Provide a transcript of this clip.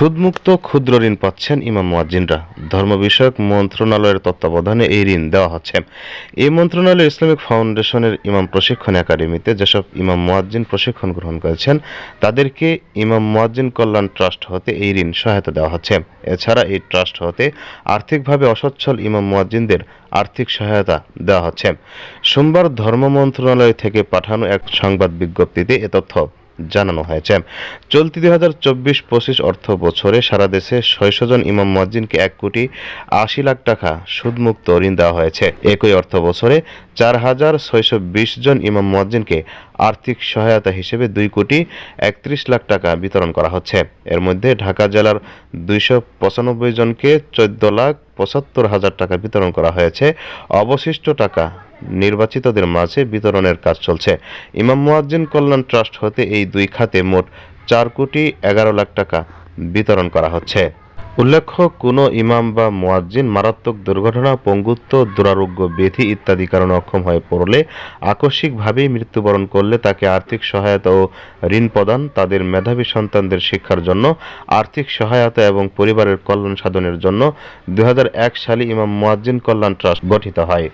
সুদমুক্ত ক্ষুদ্র ঋণ পাচ্ছেন ইমাম মুয়াজ্জিনরা। ধর্ম বিষয়ক মন্ত্রণালয়ের তত্ত্বাবধানে এই ঋণ দেওয়া হচ্ছে। এই মন্ত্রণালয় ইসলামিক ফাউন্ডেশনের ইমাম প্রশিক্ষণ একাডেমিতে যেসব ইমাম মুয়াজ্জিন প্রশিক্ষণ গ্রহণ করেছেন, তাদেরকে ইমাম মুয়াজ্জিন কল্যাণ ট্রাস্ট হতে এই ঋণ সহায়তা দেওয়া হচ্ছে। এছাড়া এই ট্রাস্ট হতে আর্থিকভাবে অসচ্ছল ইমাম মুয়াজ্জিনদের আর্থিক সহায়তা দেওয়া হচ্ছে। সোমবার ধর্ম মন্ত্রণালয় থেকে পাঠানো এক সংবাদ বিজ্ঞপ্তিতে এ তথ্য জানানো হয়েছে। চলতি দুই হাজার চব্বিশ পঁচিশ অর্থ বছরে সারা দেশে ছয়শো জন ইমাম মজ্জিনকে এক কোটি আশি লাখ টাকা সুদমুক্ত ঋণ দেওয়া হয়েছে। একই অর্থ বছরে চার হাজার ছয়শো বিশ জন ইমাম মুয়াজ্জিনকে আর্থিক সহায়তা হিসেবে দুই কোটি একত্রিশ লাখ টাকা বিতরণ করা হচ্ছে। এর মধ্যে ঢাকা জেলার দুইশো পঁচানব্বই জনকে চোদ্দ লাখ পঁচাত্তর হাজার টাকা বিতরণ করা হয়েছে। অবশিষ্ট টাকা নির্বাচিতদের মাঝে বিতরণের কাজ চলছে। ইমাম মুয়াজ্জিন কল্যাণ ট্রাস্ট হতে এই দুই খাতে মোট চার কোটি এগারো লাখ টাকা বিতরণ করা হচ্ছে। উল্লেখ্য, কোনো ইমাম বা মোয়াজ্জিন মারাত্মক দুর্ঘটনা, পঙ্গুত্ব, দুরারোগ্য ব্যাধি ইত্যাদি কারণে অক্ষম হয়ে পড়লে আকস্মিকভাবেই মৃত্যুবরণ করলে তাকে আর্থিক সহায়তা ও ঋণ প্রদান, তাদের মেধাবী সন্তানদের শিক্ষার জন্য, আর্থিক সহায়তা এবং পরিবারের কল্যাণ সাধনের জন্য দু হাজার এক সালে ইমাম মোয়াজ্জিন কল্যাণ ট্রাস্ট গঠিত হয়।